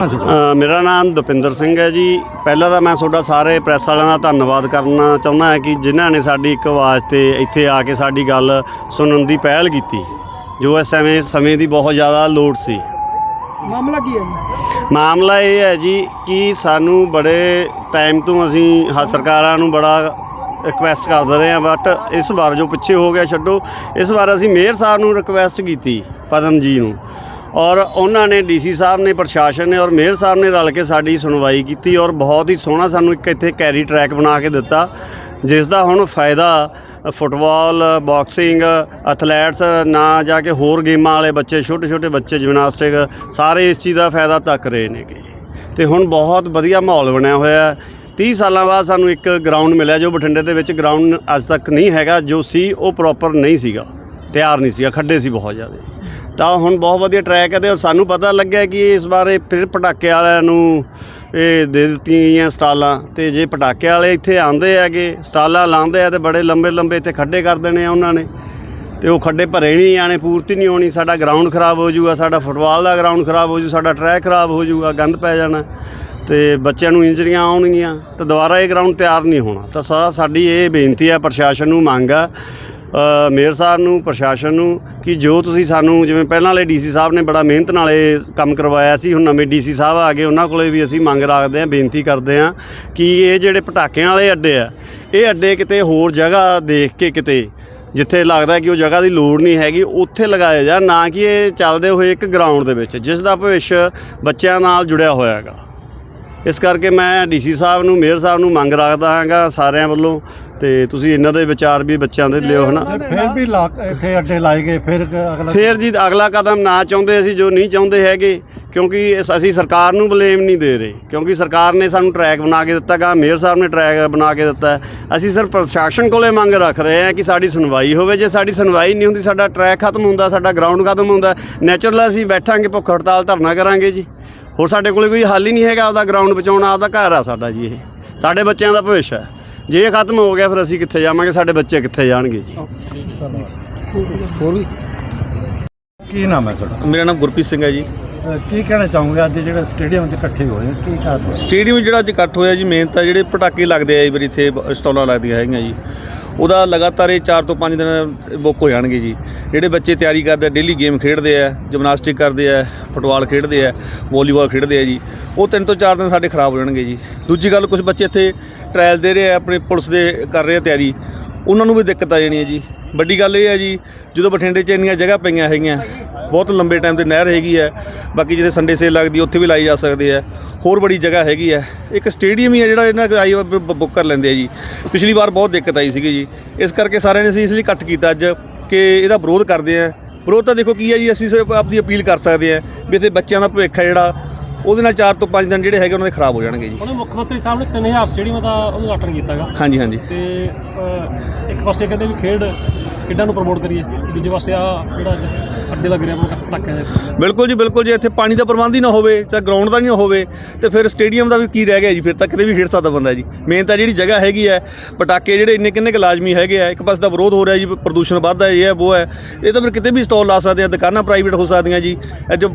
ਮੇਰਾ ਨਾਮ ਦਪਿੰਦਰ ਸਿੰਘ ਹੈ ਜੀ। ਪਹਿਲਾਂ ਤਾਂ ਮੈਂ ਤੁਹਾਡਾ ਸਾਰੇ ਪ੍ਰੈਸ ਵਾਲਿਆਂ ਦਾ ਧੰਨਵਾਦ ਕਰਨਾ ਚਾਹੁੰਦਾ ਹਾਂ ਕਿ ਜਿਨ੍ਹਾਂ ਨੇ ਸਾਡੀ ਇੱਕ ਆਵਾਜ਼ ਤੇ ਇੱਥੇ ਆ ਕੇ ਸਾਡੀ ਗੱਲ ਸੁਣਨ ਦੀ ਪਹਿਲ ਕੀਤੀ ਜੋ ਇਸ ਸਮੇਂ ਸਮੇਂ ਦੀ ਬਹੁਤ ਜ਼ਿਆਦਾ ਲੋੜ ਸੀ। ਮਾਮਲਾ ਕੀ ਹੈ ਜੀ? ਮਾਮਲਾ ਇਹ ਹੈ ਜੀ ਕਿ ਸਾਨੂੰ ਬੜੇ ਟਾਈਮ ਤੋਂ ਅਸੀਂ ਸਰਕਾਰਾਂ ਨੂੰ ਬੜਾ ਰਿਕਵੈਸਟ ਕਰਦੇ ਰਹੇ ਹਾਂ ਬਟ ਇਸ ਵਾਰ ਜੋ ਪਿੱਛੇ ਹੋ ਗਿਆ ਛੱਡੋ ਇਸ ਵਾਰ ਅਸੀਂ ਮੇਅਰ ਸਾਹਿਬ ਨੂੰ ਰਿਕਵੈਸਟ ਕੀਤੀ ਪਦਮ ਜੀ ਨੂੰ। ਔਰ ਉਹਨਾਂ ਨੇ ਡੀਸੀ ਸਾਹਿਬ ਨੇ, ਪ੍ਰਸ਼ਾਸਨ ਨੇ ਔਰ ਮੇਅਰ ਸਾਹਿਬ ਨੇ ਰਲ ਕੇ ਸਾਡੀ ਸੁਣਵਾਈ ਕੀਤੀ ਔਰ ਬਹੁਤ ਹੀ ਸੋਹਣਾ ਸਾਨੂੰ ਇੱਕ ਇੱਥੇ ਕੈਰੀ ਟਰੈਕ ਬਣਾ ਕੇ ਦਿੱਤਾ, ਜਿਸ ਦਾ ਹੁਣ ਫਾਇਦਾ ਫੁੱਟਬਾਲ, ਬਾਕਸਿੰਗ, ਐਥਲੈਟਸ, ਨਾ ਜਾ ਕੇ ਹੋਰ ਗੇਮਾਂ ਵਾਲੇ ਬੱਚੇ ਛੋਟੇ ਛੋਟੇ ਬੱਚੇ, ਜਿਮਨਾਸਟਿਕ, ਸਾਰੇ ਇਸ ਚੀਜ਼ ਦਾ ਫਾਇਦਾ ਤੱਕ ਰਹੇ ਨੇਗੇ ਤੇ ਹੁਣ ਬਹੁਤ ਵਧੀਆ ਮਾਹੌਲ ਬਣਿਆ ਹੋਇਆ। ਹੈ 30 ਸਾਲਾਂ ਬਾਅਦ ਸਾਨੂੰ ਇੱਕ ਗਰਾਊਂਡ ਮਿਲਿਆ ਜੋ ਬਠਿੰਡੇ ਦੇ ਵਿੱਚ ਗਰਾਊਂਡ ਅੱਜ ਤੱਕ ਨਹੀਂ ਹੈਗਾ, ਜੋ ਸੀ ਉਹ ਪ੍ਰੋਪਰ ਨਹੀਂ ਸੀਗਾ। ਤਿਆਰ ਨਹੀਂ ਸੀਗਾ ਖੱਡੇ ਸੀ ਬਹੁਤ ਜ਼ਿਆਦਾ। ਤਾਂ ਹੁਣ ਬਹੁਤ ਵਧੀਆ ਟਰੈਕ ਹੈ ਤੇ ਸਾਨੂੰ ਪਤਾ ਲੱਗਿਆ ਕਿ ਇਸ ਬਾਰੇ ਫਿਰ ਪਟਾਕੇ ਵਾਲਿਆਂ ਨੂੰ ਇਹ ਦੇ ਦਿੱਤੀਆਂ ਗਈਆਂ ਸਟਾਲਾਂ ਤੇ ਜੇ ਪਟਾਕੇ ਵਾਲੇ ਇੱਥੇ ਆਉਂਦੇ ਹੈਗੇ, ਸਟਾਲਾਂ ਲਾਉਂਦੇ ਆ ਤੇ ਬੜੇ ਲੰਬੇ ਲੰਬੇ ਇੱਥੇ ਖੱਡੇ ਕਰ ਦੇਣੇ ਆ ਉਹਨਾਂ ਨੇ ਤੇ ਉਹ ਖੱਡੇ ਭਰੇ ਨਹੀਂ ਆਣੇ ਪੂਰਤੀ ਨਹੀਂ ਹੋਣੀ, ਸਾਡਾ ਗਰਾਊਂਡ ਖਰਾਬ ਹੋ ਜਾਊਗਾ, ਸਾਡਾ ਫੁੱਟਬਾਲ ਦਾ ਗਰਾਊਂਡ ਖਰਾਬ ਹੋ ਜੂ ਸਾਡਾ ਟਰੈਕ ਖਰਾਬ ਹੋ ਜਾਊਗਾ, ਗੰਦ ਪੈ ਜਾਣਾ ਤੇ ਬੱਚਿਆਂ ਨੂੰ ਇੰਜਰੀਆਂ ਆਉਣਗੀਆਂ ਤੇ ਦੁਬਾਰਾ ਇਹ ਗਰਾਊਂਡ ਤਿਆਰ ਨਹੀਂ ਹੋਣਾ। ਤਾਂ ਸਾ, ਸਾਡੀ ਇਹ ਬੇਨਤੀ ਹੈ, ਪ੍ਰਸ਼ਾਸਨ ਨੂੰ ਮੰਗ ਆ ਮੇਅਰ ਸਾਹਿਬ ਨੂੰ, ਪ੍ਰਸ਼ਾਸਨ ਨੂੰ ਕਿ ਜੋ ਤੁਸੀਂ ਸਾਨੂੰ ਜਿਵੇਂ ਪਹਿਲਾਂ ਵਾਲੇ ਡੀਸੀ ਸਾਹਿਬ ਨੇ ਬੜਾ ਮਿਹਨਤ ਨਾਲ ਇਹ ਕੰਮ ਕਰਵਾਇਆ ਸੀ, ਹੁਣ ਨਵੇਂ ਡੀਸੀ ਸਾਹਿਬ ਆ ਗਏ, ਉਹਨਾਂ ਕੋਲੇ ਵੀ ਅਸੀਂ ਮੰਗ ਰੱਖਦੇ ਹਾਂ, ਬੇਨਤੀ ਕਰਦੇ ਹਾਂ ਕਿ ਇਹ ਜਿਹੜੇ ਪਟਾਕਿਆਂ ਵਾਲੇ ਅੱਡੇ ਆ, ਇਹ ਅੱਡੇ ਕਿਤੇ ਹੋਰ ਜਗ੍ਹਾ ਦੇਖ ਕੇ ਕਿਤੇ, ਜਿੱਥੇ ਲੱਗਦਾ ਕਿ ਉਹ ਜਗ੍ਹਾ ਦੀ ਲੋੜ ਨਹੀਂ ਹੈਗੀ, ਉੱਥੇ ਲਗਾਏ ਜਾ, ਨਾ ਕਿ ਇਹ ਚੱਲਦੇ ਹੋਏ ਇੱਕ ਗਰਾਊਂਡ ਦੇ ਵਿੱਚ, ਜਿਸ ਦਾ ਭਵਿੱਖ ਬੱਚਿਆਂ ਨਾਲ ਜੁੜਿਆ ਹੋਇਆ ਹੈਗਾ। ਇਸ ਕਰਕੇ ਮੈਂ ਡੀਸੀ ਸਾਹਿਬ ਨੂੰ ਮੇਅਰ ਸਾਹਿਬ ਨੂੰ ਮੰਗ ਰੱਖਦਾ ਹਾਂਗਾ ਸਾਰਿਆਂ ਵੱਲੋਂ ਤੇ ਤੁਸੀਂ ਇਹਨਾਂ ਦੇ ਵਿਚਾਰ ਵੀ ਬੱਚਿਆਂ ਦੇ ਲਿਓ ਹਨਾ? ਫਿਰ ਵੀ ਇੱਥੇ ਅੱਡੇ ਲਾਏ ਗਏ ਫਿਰ ਅਗਲਾ ਫੇਰ ਜੀ ਅਗਲਾ ਕਦਮ ਨਾ ਚਾਹੁੰਦੇ ਅਸੀਂ ਜੋ ਨਹੀਂ ਚਾਹੁੰਦੇ ਹੈਗੇ ਕਿਉਂਕਿ ਅਸੀਂ ਸਰਕਾਰ ਨੂੰ ਬਲੇਮ ਨਹੀਂ ਦੇ ਰਹੇ ਕਿਉਂਕਿ ਸਰਕਾਰ ਨੇ ਸਾਨੂੰ ਟਰੈਕ ਬਣਾ ਕੇ ਦਿੱਤਾ ਗਾ ਮੇਅਰ ਸਾਹਿਬ ਨੇ ਟਰੈਕ ਬਣਾ ਕੇ ਦਿੱਤਾ। ਅਸੀਂ ਸਿਰਫ ਪ੍ਰਸ਼ਾਸਨ ਕੋਲੇ ਮੰਗ ਰੱਖ ਰਹੇ ਹਾਂ ਕਿ ਸਾਡੀ ਸੁਣਵਾਈ ਹੋਵੇ। ਜੇ ਸਾਡੀ ਸੁਣਵਾਈ ਨਹੀਂ ਹੁੰਦੀ ਸਾਡਾ ਟਰੈਕ ਖਤਮ ਹੁੰਦਾ ਸਾਡਾ ਗਰਾਊਂਡ ਖਤਮ ਹੁੰਦਾ ਨੈਚੁਰਲ ਅਸੀਂ ਬੈਠਾਂਗੇ ਭੁੱਖ ਹੜਤਾਲ ਧਰਨਾ ਕਰਾਂਗੇ ਜੀ। ਹੋਰ ਸਾਡੇ ਕੋਲੇ ਕੋਈ ਹੱਲ ਹੀ ਨਹੀਂ ਹੈਗਾ ਆਪਦਾ ਗਰਾਊਂਡ ਬਚਾਉਣਾ ਆਪਦਾ ਘਰ ਆ ਸਾਡਾ ਜੀ ਇਹ। ਸਾਡੇ ਬੱਚਿਆਂ ਦਾ ਭਵਿੱਖ ਹੈ। ਜੇ ਇਹ ਖਤਮ ਹੋ ਗਿਆ ਫਿਰ ਅਸੀਂ ਕਿੱਥੇ ਜਾਵਾਂਗੇ? ਸਾਡੇ ਬੱਚੇ ਕਿੱਥੇ ਜਾਣਗੇ ਜੀ? ਹੋਰ ਵੀ? ਕੀ ਨਾਮ ਹੈ ਤੁਹਾਡਾ? ਮੇਰਾ ਨਾਮ ਗੁਰਪ੍ਰੀਤ ਸਿੰਘ ਹੈ ਜੀ। ਕੀ ਕਹਿਣਾ ਚਾਹੋਗੇ? ਅੱਜ ਜਿਹੜੇ ਸਟੇਡੀਅਮ 'ਚ ਇਕੱਠੇ ਹੋਏ ਕੀ ਕਾਰਨ ਸਟੇਡੀਅਮ ਜਿਹੜਾ ਅੱਜ ਇਕੱਠ ਹੋਇਆ ਜੀ ਮੇਨ ਤਾਂ ਜਿਹੜੇ ਪਟਾਕੇ ਲੱਗਦੇ ਆ ਇਹ ਵਾਰੀ ਇੱਥੇ ਸਟਾਲਾਂ ਲੱਗਦੀਆਂ ਹੈਗੀਆਂ ਜੀ। ਉਹਦਾ ਲਗਾਤਾਰ ਇਹ 4 ਤੋਂ 5 ਦਿਨ ਬੁੱਕ ਹੋ ਜਾਣਗੇ ਜੀ। ਜਿਹੜੇ ਬੱਚੇ ਤਿਆਰੀ ਕਰਦੇ ਆ ਡੇਲੀ ਗੇਮ ਖੇਡਦੇ ਆ ਜਿਮਨਾਸਟਿਕ ਕਰਦੇ ਆ, ਫੁੱਟਬਾਲ ਖੇਡਦੇ ਆ ਵਾਲੀਬਾਲ ਖੇਡਦੇ ਆ ਜੀ, ਉਹ 3 ਤੋਂ 4 ਦਿਨ ਸਾਡੇ ਖਰਾਬ ਹੋ ਜਾਣਗੇ ਜੀ। ਦੂਜੀ ਗੱਲ ਕੁਝ ਬੱਚੇ ਇੱਥੇ ਟ੍ਰਾਇਲ ਦੇ ਰਹੇ ਆ, ਆਪਣੇ ਪੁਲਿਸ ਦੇ ਕਰ ਰਹੇ ਆ ਤਿਆਰੀ, ਉਹਨਾਂ ਨੂੰ ਵੀ ਦਿੱਕਤ ਆ ਜਾਣੀ ਹੈ ਜੀ। ਵੱਡੀ ਗੱਲ ਇਹ ਹੈ ਜੀ, ਜਦੋਂ ਬਠਿੰਡੇ 'ਚ ਇੰਨੀਆਂ ਜਗ੍ਹਾ ਪਈਆਂ ਹੈਗੀਆਂ, ਬਹੁਤ ਲੰਬੇ ਟਾਈਮ ਤੇ ਨਹਿਰ ਹੈਗੀ ਹੈ, ਬਾਕੀ ਜਿੱਥੇ ਸੰਡੇ ਸੇਲ ਲੱਗਦੀ ਉੱਥੇ ਵੀ ਲਾਈ ਜਾ ਸਕਦੇ ਹੈ। ਹੋਰ ਬੜੀ ਜਗ੍ਹਾ ਹੈਗੀ ਹੈ। ਇੱਕ ਸਟੇਡੀਅਮ ਹੀ ਹੈ ਜਿਹੜਾ ਇਹਨਾਂ ਆਈ ਬੁੱਕ ਕਰ ਲੈਂਦੇ ਆ ਜੀ। ਪਿਛਲੀ ਵਾਰ ਬਹੁਤ ਦਿੱਕਤ ਆਈ ਸੀਗੀ ਜੀ। ਇਸ ਕਰਕੇ ਸਾਰਿਆਂ ਨੇ ਅਸੀਂ ਇਸ ਲਈ ਇਕੱਠ ਕੀਤਾ ਅੱਜ, ਕਿ ਇਹਦਾ ਵਿਰੋਧ ਕਰਦੇ ਆ। ਵਿਰੋਧ ਤਾਂ ਦੇਖੋ ਕੀ ਹੈ ਜੀ, ਅਸੀਂ ਸਿਰਫ ਆਪਦੀ ਅਪੀਲ ਕਰ ਸਕਦੇ ਆ, ਵੀ ਇੱਥੇ ਬੱਚਿਆਂ ਦਾ ਭਵਿੱਖ ਹੈ ਜਿਹੜਾ ਉਹਦੇ ਨਾਲ 4 ਤੋਂ 5 ਦਿਨ ਜਿਹੜੇ ਹੈਗੇ ਉਹਨਾਂ ਦੇ ਖਰਾਬ ਹੋ ਜਾਣਗੇ ਜੀ। ਉਹਨੇ ਮੁੱਖ ਮੰਤਰੀ ਸਾਹਿਬ ਨੇ 3000 ਸਟੇਡੀਅਮ ਦਾ ਉਦਘਾਟਨ ਕੀਤਾਗਾ ਹਾਂਜੀ ਹਾਂਜੀ। ਤੇ ਅਹ, ਇੱਕ ਪਾਸੇ ਕਹਿੰਦੇ ਵੀ ਖੇਡ ਖੇਡਾਂ ਨੂੰ ਪ੍ਰਮੋਟ ਕਰੀਏ ਦੂਜੇ ਪਾਸੇ ਆ ਜਿਹੜਾ ਅੱਡੇ ਲੱਗ ਰਿਹਾ ਆਪਣਾ ਪਟਾਕਿਆਂ ਦੇ ਬਿਲਕੁਲ ਜੀ ਬਿਲਕੁਲ ਜੇ ਇੱਥੇ ਪਾਣੀ ਦਾ ਪ੍ਰਬੰਧ ਹੀ ਨਾ ਹੋਵੇ ਚਾਹੇ ਗਰਾਊਂਡ ਦਾ ਨਹੀਂ ਹੋਵੇ ਤੇ ਫਿਰ ਸਟੇਡੀਅਮ ਦਾ ਵੀ ਕੀ ਰਹਿ ਗਿਆ ਜੀ ਫਿਰ ਤਾਂ ਕਿਤੇ ਵੀ ਖੇਡ ਸਕਦਾ ਬੰਦਾ ਜੀ। ਮੇਨ ਤਾਂ ਜਿਹੜੀ ਜਗ੍ਹਾ ਹੈਗੀ ਹੈ ਪਟਾਕੇ ਜਿਹੜੇ ਇੰਨੇ ਕਿੰਨੇ ਕੁ ਲਾਜ਼ਮੀ ਹੈਗੇ ਆ ਇੱਕ ਪਾਸੇ ਦਾ ਵਿਰੋਧ ਹੋ ਰਿਹਾ ਜੀ ਪ੍ਰਦੂਸ਼ਣ ਵੱਧਦਾ ਹੈ ਇਹ ਹੈ ਉਹ ਹੈ। ਇਹ ਤਾਂ ਫਿਰ ਕਿਤੇ ਵੀ ਸਟਾਲ ਲਾ ਸਕਦੇ ਆ ਦੁਕਾਨਾਂ ਪ੍ਰਾਈਵੇਟ ਹੋ ਸਕਦੀਆਂ ਜੀ। ਇਹ ਜੋ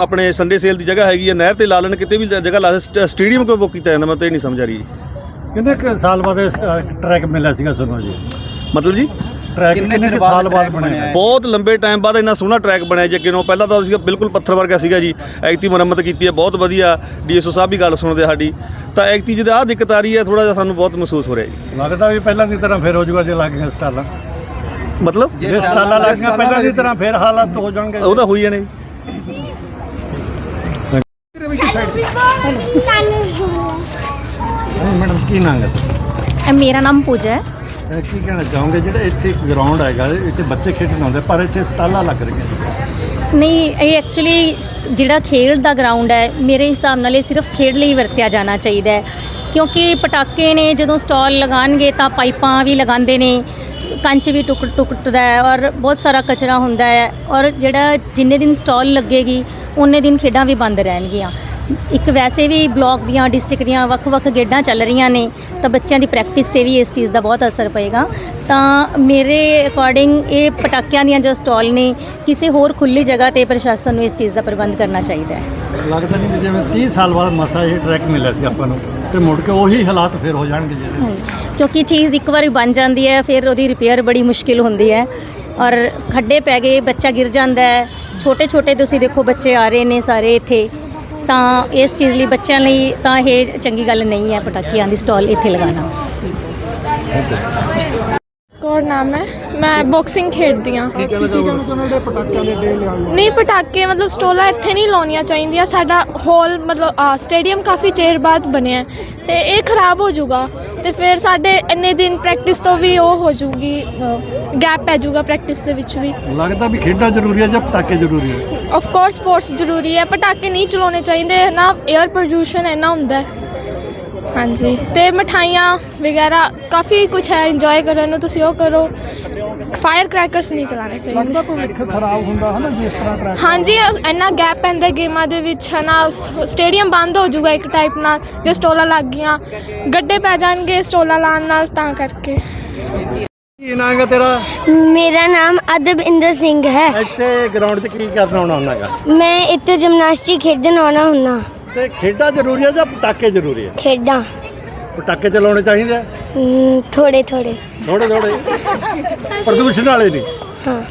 ਆਪਣੇ ਸੰਡੇ ਸੇਲ ਦੀ ਜਗ੍ਹਾ ਹੈਗੀ ਹੈ ਨਹਿਰ ਤੇ ਲਾ ਲੈਣ ਕਿਤੇ ਵੀ ਜਗ੍ਹਾ ਲਾ ਸਟ- ਸਟੇਡੀਅਮ ਕਿਉਂ ਬੁੱਕ ਕੀਤਾ ਜਾਂਦਾ ਮੈਂ ਤਾਂ ਇਹ ਨਹੀਂ ਸਮਝ ਆ ਰਹੀ ਜੀ। ਕਿੰਨੇ ਕੁ ਸਾਲ ਬਾਅਦ ਟਰੈਕ ਮਿਲਿਆ ਸੀਗਾ ਤੁਹਾਨੂੰ ਜੀ? ਮਤਲਬ ਜੀ? ਟਰੈਕ ਕਿੰਨੇ ਕੁ ਸਾਲ ਬਾਅਦ ਬਣਿਆ ਬਹੁਤ ਲੰਬੇ ਟਾਈਮ ਬਾਅਦ ਇੰਨਾ ਸੋਹਣਾ ਟਰੈਕ ਬਣਿਆ ਜੀ ਅੱਗੇ ਨੂੰ ਪਹਿਲਾਂ ਤਾਂ ਸੀਗਾ ਬਿਲਕੁਲ ਪੱਥਰ ਵਰਗਾ ਸੀਗਾ ਜੀ। ਐਕਤੀ ਮੁਰੰਮਤ ਕੀਤੀ ਹੈ ਬਹੁਤ ਵਧੀਆ। ਡੀਐਸਓ ਸਾਹਿਬ ਵੀ ਗੱਲ ਸੁਣਦੇ ਸਾਡੀ। ਤਾਂ ਐਕਤੀ ਜਿਹਦਾ ਆਹ ਦਿੱਕਤ ਆ ਰਹੀ ਹੈ ਥੋੜਾ ਜਿਹਾ ਸਾਨੂੰ ਬਹੁਤ ਮਹਿਸੂਸ ਹੋ ਰਿਹਾ ਜੀ। ਲੱਗਦਾ ਵੀ ਪਹਿਲਾਂ ਦੀ ਤਰ੍ਹਾਂ ਫਿਰ ਹੋ ਜਾਊਗਾ ਜੇ ਲੱਗ ਗਈਆਂ ਸਟਾਲਾਂ। ਮਤਲਬ? ਜੇ ਸਟਾਲਾਂ ਲੱਗ ਗਈਆਂ ਪਹਿਲਾਂ ਦੀ ਤਰ੍ਹਾਂ ਫਿਰ ਹਾਲਾਤ ਹੋ ਜਾਣਗੇ। ਉਹ ਤਾਂ ਹੋਈ ਜਾਣੇ। ਮੈਡਮ ਕੀ ਨਾਮ ਹੈ? ਅ, ਮੇਰਾ ਨਾਮ ਪੂਜਾ ਹੈ। ਕੀ ਕਹਿਣਾ ਚਾਹੋਗੇ? ਜਿਹੜਾ ਇੱਥੇ ਗਰਾਊਂਡ ਹੈਗਾ, ਇੱਥੇ ਬੱਚੇ ਖੇਡਣ ਆਉਂਦੇ, ਪਰ ਇੱਥੇ ਸਟਾਲਾਂ ਲੱਗ ਰਹੀਆਂ ਨਹੀਂ, ਇਹ ਐਕਚੁਅਲੀ ਜਿਹੜਾ ਖੇਡ ਦਾ ਗਰਾਊਂਡ ਹੈ, ਮੇਰੇ ਹਿਸਾਬ ਨਾਲ ਇਹ ਸਿਰਫ ਖੇਡ ਲਈ ਵਰਤਿਆ ਜਾਣਾ ਚਾਹੀਦਾ ਹੈ। ਕਿਉਂਕਿ ਪਟਾਕੇ ਨੇ ਜਦੋਂ ਸਟਾਲ ਲਗਾਣਗੇ ਤਾਂ ਪਾਈਪਾਂ ਵੀ ਲਗਾਉਂਦੇ ਨੇ, ਕੰਚ ਵੀ ਟੁੱਕ ਟੁੱਟਦਾ ਹੈ ਔਰ ਬਹੁਤ ਸਾਰਾ ਕਚਰਾ ਹੁੰਦਾ ਹੈ ਔਰ ਜਿਹੜਾ ਜਿੰਨੇ ਦਿਨ ਸਟਾਲ ਲੱਗੇਗੀ, ਉਹਨੇ ਦਿਨ ਖੇਡਾਂ ਵੀ ਬੰਦ ਰਹਿਣਗੀਆਂ। ਇੱਕ ਵੈਸੇ ਵੀ ਬਲਾਕ ਦੀਆਂ ਡਿਸਟ੍ਰਿਕਟ ਦੀਆਂ ਵੱਖ-ਵੱਖ ਗੇਡਾਂ ਚੱਲ ਰਹੀਆਂ ਨੇ ਤਾਂ ਬੱਚਿਆਂ ਦੀ ਪ੍ਰੈਕਟਿਸ ਤੇ ਵੀ ਇਸ ਚੀਜ਼ ਦਾ ਬਹੁਤ ਅਸਰ ਪਏਗਾ ਤਾਂ ਮੇਰੇ ਅਕੋਰਡਿੰਗ ਇਹ ਪਟਾਕਿਆਂ ਦੀਆਂ ਜੋ ਸਟਾਲ ਨੇ ਕਿਸੇ ਹੋਰ ਖੁੱਲੀ ਜਗ੍ਹਾ ਤੇ ਪ੍ਰਸ਼ਾਸਨ ਨੂੰ ਇਸ ਚੀਜ਼ ਦਾ ਪ੍ਰਬੰਧ ਕਰਨਾ ਚਾਹੀਦਾ ਹੈ ਲੱਗਦਾ ਨਹੀਂ ਵੀ ਜਿਵੇਂ 30 ਸਾਲ ਬਾਅਦ ਮਸਾ ਇਹ ਟਰੈਕ ਮਿਲਿਆ ਸੀ ਆਪਾਂ ਨੂੰ ਤੇ ਮੁੜ ਕੇ ਉਹੀ ਹਾਲਾਤ ਫਿਰ ਹੋ ਜਾਣਗੇ ਜਿਹੜੇ। ਕਿਉਂਕਿ ਚੀਜ਼ ਇੱਕ ਵਾਰੀ ਬਣ ਜਾਂਦੀ ਹੈ ਫਿਰ ਉਹਦੀ ਰਿਪੇਅਰ ਬੜੀ ਮੁਸ਼ਕਿਲ ਹੁੰਦੀ ਹੈ ਔਰ ਖੱਡੇ ਪੈ ਗਏ ਬੱਚਾ ਗਿਰ ਜਾਂਦਾ ਹੈ ਛੋਟੇ ਛੋਟੇ ਤੁਸੀਂ ਦੇਖੋ ਬੱਚੇ ਆ ਰਹੇ ਨੇ ਸਾਰੇ ਇੱਥੇ ਤਾਂ ਇਸ ਚੀਜ਼ ਲਈ ਬੱਚਿਆਂ ਲਈ ਤਾਂ ਇਹ ਚੰਗੀ ਗੱਲ ਨਹੀਂ ਹੈ ਪਟਾਕਿਆਂ ਦੀ ਸਟਾਲ ਇੱਥੇ ਲਗਾਉਣਾ। ਕੌਰ ਨਾਮ ਹੈ? ਮੈਂ ਬਾਕਸਿੰਗ ਖੇਡਦੀ ਹਾਂ। ਕੀ ਕਹਿਣਾ ਚਾਹੁੰਦੇ ਪਟਾਕਿਆਂ ਦੇ ਡੇ ਲਿਆ ਨਹੀਂ ਪਟਾਕੇ ਮਤਲਬ ਸਟੋਲਾਂ ਇੱਥੇ ਨਹੀਂ ਲਾਉਣੀਆਂ ਚਾਹੀਦੀਆਂ। ਸਾਡਾ ਹਾਲ ਮਤਲਬ ਆ ਸਟੇਡੀਅਮ ਕਾਫੀ ਚਿਰ ਬਾਅਦ ਬਣਿਆ ਤੇ ਇਹ ਖਰਾਬ ਹੋ ਜਾਊਗਾ। ਤੇ ਫਿਰ ਸਾਡੇ ਇੰਨੇ ਦਿਨ ਪ੍ਰੈਕਟਿਸ ਤੋਂ ਵੀ ਉਹ ਹੋ ਜਾਊਗੀ ਗੈਪ ਪੈ ਜਾਊਗਾ ਪ੍ਰੈਕਟਿਸ ਦੇ ਵਿੱਚ ਵੀ। ਲੱਗਦਾ ਵੀ ਖੇਡਾਂ ਜ਼ਰੂਰੀ ਹੈ ਜਾਂ ਪਟਾਕੇ ਜ਼ਰੂਰੀ ਹੈ? ਆਫ ਕੋਰਸ ਸਪੋਰਟਸ ਜ਼ਰੂਰੀ ਹੈ। ਪਟਾਕੇ ਨਹੀਂ ਚਲਾਉਣੇ ਚਾਹੀਦੇ। ਨਾ 에ਅਰ ਪ੍ਰਦੂਸ਼ਣ ਇੰਨਾ ਹੁੰਦਾ ਹੈ। ਹਾਂਜੀ। ਤੇ ਮਠਾਈਆਂ ਵਗੈਰਾ ਕਾਫੀ ਕੁਝ ਹੈ ਇੰਜੋਏ ਕਰਨ ਨੂੰ ਤੁਸੀਂ ਉਹ ਕਰੋ। ਫਾਇਰ ਕ੍ਰੈਕਰਸ ਨਹੀਂ ਚਲਾਉਣੇ ਚਾਹੀਦੇ। ਭਵਿੱਖ ਖਰਾਬ ਹੁੰਦਾ ਹੈ ਨਾ ਜਿਸ ਤਰ੍ਹਾਂ ਟਰੈਕ ਹਾਂਜੀ ਇੰਨਾ ਗੈਪ ਪੈਂਦਾ ਗੇਮਾਂ ਦੇ ਵਿੱਚ ਹੈ ਨਾ ਸ- ਸਟੇਡੀਅਮ ਬੰਦ ਹੋ ਜਾਊਗਾ ਇੱਕ ਟਾਈਪ ਨਾਲ ਜੇ ਸਟੋਲਾਂ ਲੱਗ ਗਈਆਂ। ਗੱਡੇ ਪੈ ਜਾਣਗੇ ਸਟੋਲਾਂ ਲਾਉਣ ਨਾਲ ਤਾਂ ਕਰਕੇ। ਕੀ ਨਾਂ ਹੈਗਾ ਤੇਰਾ? ਮੇਰਾ ਨਾਮ ਅਦਬਿੰਦਰ ਸਿੰਘ ਹੈ। ਇੱਥੇ ਗਰਾਊਂਡ 'ਚ ਕੀ ਕਰਨ ਆਉਣਾ ਹੁੰਨਾਗਾ ਮੈਂ ਇੱਥੇ ਜਿਮਨਾਸਟਿਕ ਖੇਡਣ ਆਉਣਾ ਹੁੰਨਾ ਤੇ ਖੇਡਾਂ ਜ਼ਰੂਰੀ ਹੈ ਜਾਂ ਪਟਾਕੇ ਜ਼ਰੂਰੀ ਹੈ ਖੇਡਾਂ। ਪਟਾਕੇ ਚਲਾਉਣੇ ਚਾਹੀਦੇ ਆ? ਥੋੜੇ ਥੋੜੇ ਥੋੜੇ ਥੋੜੇ ਪ੍ਰਦੂਸ਼ਣ ਵਾਲੇ ਨਹੀਂ। ਹਾਂ।